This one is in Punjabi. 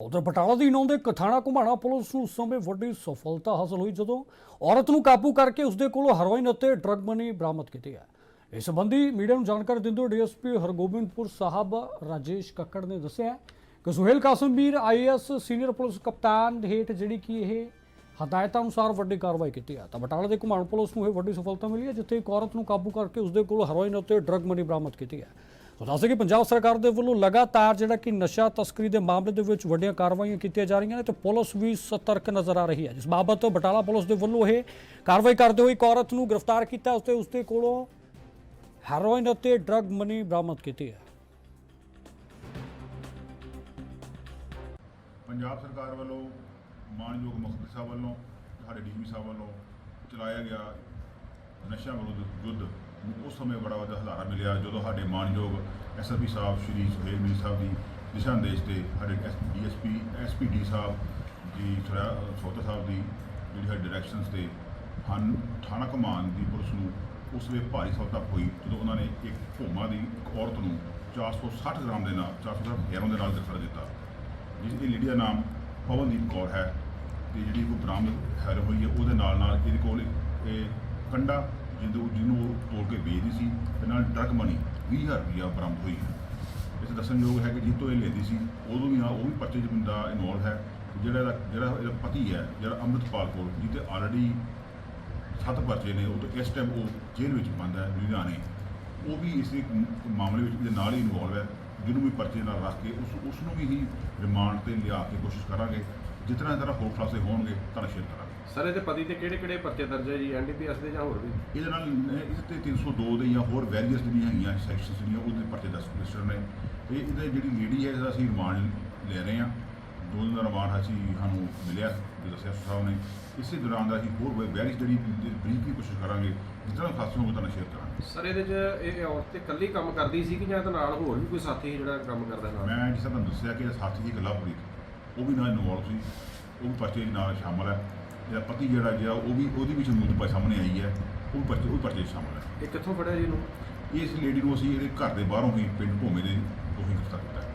ਉਧਰ ਬਟਾਲਾ ਦੀ ਨੌਂ ਦੇ ਕਥਾਣਾ ਘੁਮਾਣਾ ਪੁਲਿਸ ਨੂੰ ਉਸ ਸਮੇਂ ਵੱਡੀ ਸਫਲਤਾ ਹਾਸਲ ਹੋਈ ਜਦੋਂ ਔਰਤ ਨੂੰ ਕਾਬੂ ਕਰਕੇ ਉਸਦੇ ਕੋਲੋਂ ਹੈਰੋਇਨ ਅਤੇ ਡਰੱਗ ਮਨੀ ਬਰਾਮਦ ਕੀਤੀ ਹੈ। ਇਸ ਸੰਬੰਧੀ ਮੀਡੀਆ ਨੂੰ ਜਾਣਕਾਰੀ ਦਿੰਦੇ ਹੋਏ ਡੀਐਸਪੀ ਹਰਗੋਬਿੰਦਪੁਰ ਸਾਹਿਬ ਰਾਜੇਸ਼ ਕੱਕੜ ਨੇ ਦੱਸਿਆ ਕਿ Suhail Kasamvir IS senior police ਕਪਤਾਨ ਹੇਠ ਜਿਹੜੀ ਕਿ ਇਹ ਹਦਾਇਤਾਂ ਅਨੁਸਾਰ ਵੱਡੀ ਕਾਰਵਾਈ ਕੀਤੀ ਹੈ। ਤਾਂ ਬਟਾਲਾ ਦੇ ਘੁਮਾਣ ਪੁਲਿਸ ਨੂੰ ਇਹ ਵੱਡੀ ਸਫਲਤਾ ਮਿਲੀ ਹੈ, ਜਿੱਥੇ ਇੱਕ ਔਰਤ ਨੂੰ ਕਾਬੂ ਕਰਕੇ ਉਸਦੇ ਕੋਲੋਂ ਹੈਰੋਇਨ ਅਤੇ ਡਰੱਗ ਮਨੀ ਬਰਾਮਦ ਕੀਤੀ ਹੈ। ਸੋ ਦੱਸਦੇ ਕਿ ਪੰਜਾਬ ਸਰਕਾਰ ਦੇ ਵੱਲੋਂ ਲਗਾਤਾਰ ਜਿਹੜਾ ਕਿ ਨਸ਼ਾ ਤਸਕਰੀ ਦੇ ਮਾਮਲੇ ਦੇ ਵਿੱਚ ਵੱਡੀਆਂ ਕਾਰਵਾਈਆਂ ਕੀਤੀਆਂ ਜਾ ਰਹੀਆਂ ਨੇ ਤੇ ਪੁਲਿਸ ਵੀ ਸਤਰਕ ਨਜ਼ਰ ਆ ਰਹੀ ਹੈ। ਜਿਸ ਬਾਬਤ ਬਟਾਲਾ ਪੁਲਿਸ ਦੇ ਵੱਲੋਂ ਇਹ ਕਾਰਵਾਈ ਕਰਦੇ ਹੋਏ ਇੱਕ ਔਰਤ ਨੂੰ ਗ੍ਰਿਫਤਾਰ ਕੀਤਾ ਉਸਤੇ ਉਸਦੇ ਕੋਲੋਂ ਹੈਰੋਇਨ ਅਤੇ ਡਰੱਗ ਮਨੀ ਬਰਾਮਦ ਕੀਤੀ ਹੈ। ਪੰਜਾਬ ਸਰਕਾਰ ਵੱਲੋਂ ਮਾਨਯੋਗ ਮੁਖਤਰ ਸਾਹਿਬ ਵੱਲੋਂ, ਸਾਡੇ ਡੀਜੀਪੀ ਸਾਹਿਬ ਵੱਲੋਂ ਚਲਾਇਆ ਗਿਆ ਨਸ਼ਾ ਵਿਰੁੱਧ ਯੁੱਧ। ਉਸ ਸਮੇਂ ਬੜਾ ਵੱਡਾ ਹਲਾਰਾ ਮਿਲਿਆ, ਜਦੋਂ ਸਾਡੇ ਮਾਨਯੋਗ ਐਸਐਸਪੀ ਸਾਹਿਬ, ਸ਼੍ਰੀ ਸੁਹੇਲ ਮੀਰ ਸਾਹਿਬ ਦੀ ਦਿਸ਼ਾ ਨਿਰਦੇਸ਼ ਤੇ ਸਾਡੇ ਡੀਐਸਪੀ ਐਸਪੀਡੀ ਸਾਹਿਬ ਜੀ ਸੋਤਾ ਸਾਹਿਬ ਦੀ ਜਿਹੜੀ ਸਾਡੇ ਡਾਇਰੈਕਸ਼ਨਸ ਤੇ ਹਨ, ਥਾਣਾ ਕਮਾਨ ਦੀ ਪੁਲਿਸ ਨੂੰ, ਉਸ ਵੇਲੇ ਭਾਰੀ ਸਫਲਤਾ ਹੋਈ, ਜਦੋਂ ਉਹਨਾਂ ਨੇ ਇੱਕ ਭੋਮਾ ਦੀ ਇੱਕ ਔਰਤ ਨੂੰ 460 ਗ੍ਰਾਮ ਦੇ ਨਾਲ 400 ਗ੍ਰਾਮ ਹੈਰੋਨ ਦੇ ਨਾਲ ਗ੍ਰਿਫਤਾਰ ਦਿੱਤਾ ਜਿਸ ਦੀ ਲੇਡੀ ਦਾ ਨਾਮ ਪਵਨਦੀਪ ਕੌਰ ਹੈ, ਤੇ ਜਿਹੜੀ ਕੋ ਬਰਾਮਦ ਹੈਰ ਹੋਈ ਹੈ, ਉਹਦੇ ਨਾਲ ਨਾਲ ਇਹਦੇ ਕੋਲ ਇਹ ਕੰਡਾ ਜਿਹਨੂੰ ਜਿਹਨੂੰ ਉਹ ਤੋੜ ਕੇ ਵੇਚਦੀ ਸੀ, ਤੇ ਨਾਲ ਡਰਗ ਮਨੀ 20000 ਰੁਪਇਆ ਬਰਾਮਦ ਹੋਈ। ਹੈ ਇਸ ਦੱਸਣਯੋਗ ਹੈ ਕਿ ਜਿੱਤੋਂ ਇਹ ਲੈਂਦੀ ਸੀ, ਉਦੋਂ ਵੀ ਆ ਉਹ ਵੀ ਪਰਚੇ 'ਚ ਬੰਦਾ ਇਨਵੋਲਵ ਹੈ ਜਿਹੜਾ ਇਹਦਾ ਜਿਹੜਾ ਇਹਦਾ ਪਤੀ ਹੈ, ਜਿਹੜਾ ਅੰਮ੍ਰਿਤਪਾਲ ਕੌਰ, ਜਿਹਦੇ ਆਲਰੇਡੀ ਸੱਤ ਪਰਚੇ ਨੇ, ਉਹ ਤਾਂ ਇਸ ਟਾਈਮ ਉਹ ਜੇਲ੍ਹ ਵਿੱਚ ਬੰਦ ਹੈ, ਲੁਧਿਆਣੇ। ਉਹ ਵੀ ਇਸ ਮਾਮਲੇ ਵਿੱਚ ਇਹਦੇ ਨਾਲ ਹੀ ਇਨਵੋਲਵ ਹੈ, ਜਿਹਨੂੰ ਵੀ ਪਰਚੇ ਨਾਲ ਰੱਖ ਕੇ ਉਸ ਉਸ ਨੂੰ ਵੀ ਹੀ ਰਿਮਾਂਡ ਤੇ ਲਿਆ ਕੇ ਕੋਸ਼ਿਸ਼ ਕਰਾਂਗੇ। ਜਿਤਨਾ ਤਰ੍ਹਾਂ ਹੋਰ ਖਲਾਸੇ ਹੋਣਗੇ ਤੁਹਾਨੂੰ ਸ਼ੇਅਰ ਕਰਾਂਗੇ। ਸਰ ਇਹਦੇ ਪਤੀ ਤੇ ਕਿਹੜੇ ਕਿਹੜੇ ਪਰਚੇ ਦਰਜ ਹੈ ਜੀ? ਐਨਡੀਪੀਐਸ ਦੇ ਜਾਂ ਹੋਰ ਵੀ? ਇਹਦੇ ਨਾਲ ਇਸ ਤੇ 302 ਦੇ ਜਾਂ ਹੋਰ ਵੈਰੀਅਸ ਜਿਹੜੀਆਂ ਹੈਗੀਆਂ ਸੈਕਸ਼ਨਸ ਜਿਹੜੀਆਂ ਉਹਦੇ ਪਰਚੇ ਦੱਸ ਰਜਿਸਟਰ ਨੇ। ਤੇ ਇਹਦੇ ਜਿਹੜੀ ਲੇਡੀ ਹੈ ਇਹਦਾ ਅਸੀਂ ਰਿਮਾਂਡ ਲੈ ਰਹੇ ਹਾਂ। ਦੋ ਦਿਨ ਦਾ ਰਿਮਾਂਡ ਅਸੀਂ ਸਾਨੂੰ ਮਿਲਿਆ ਜੋ ਦੱਸਿਆ ਸਾਹਿਬ ਨੇ। ਇਸੇ ਦੌਰਾਨ ਦਾ ਅਸੀਂ ਹੋਰ ਵੈਰੀਅਸ ਜਿਹੜੀ ਬਰੀਕ ਵੀ ਕੋਸ਼ਿਸ਼ ਕਰਾਂਗੇ। ਜਿਤਨਾ ਖਾਸ ਹੋਊਗਾ ਤੁਹਾਨੂੰ ਸ਼ੇਅਰ ਕਰਾਂਗੇ। ਸਰ ਇਹਦੇ 'ਚ ਇਹ ਔਰਤ ਤੇ ਇਕੱਲੀ ਕੰਮ ਕਰਦੀ ਸੀ ਕਿ ਜਾਂ ਇਹਦੇ ਨਾਲ ਹੋਰ ਵੀ ਕੋਈ ਸਾਥੀ ਸੀ ਜਿਹੜਾ ਕੰਮ ਕਰਦਾ ਨਾਲ? ਮੈਂ ਜਿਸ ਤਰ੍ਹਾਂ ਤੁਹਾਨੂੰ ਦੱਸਿਆ ਕਿ ਸਾਥੀ ਦੀ ਲਵਪ੍ਰੀਤ ਉਹ ਵੀ ਨਾਲ ਇਨਵੋਲਵ ਸੀ ਉਹ ਵੀ ਪਰਚੇ ਨਾਲ ਸ਼ਾਮਲ ਹੈ। ਜਿਹੜਾ ਪਤੀ ਜਿਹੜਾ ਗਿਆ ਉਹ ਵੀ ਉਹਦੀ ਵੀ ਸ਼ਮੂਲੀਅਤ ਪਾ ਸਾਹਮਣੇ ਆਈ ਹੈ ਉਹ ਪਰਚੇ ਉਹ ਪਰਚੇ ਸ਼ਾਮਲ ਹੈ। ਇਹ ਕਿੱਥੋਂ ਫੜਿਆ ਜੀ ਇਹਨੂੰ? ਇਸ ਲੇਡੀ ਨੂੰ ਅਸੀਂ ਇਹਦੇ ਘਰ ਦੇ ਬਾਹਰੋਂ ਹੀ ਪਿੰਡ ਭੂਮੇ ਦੇ ਤੋਂ ਹੀ ਗ੍ਰਿਫਤਾਰ ਕੀਤਾ।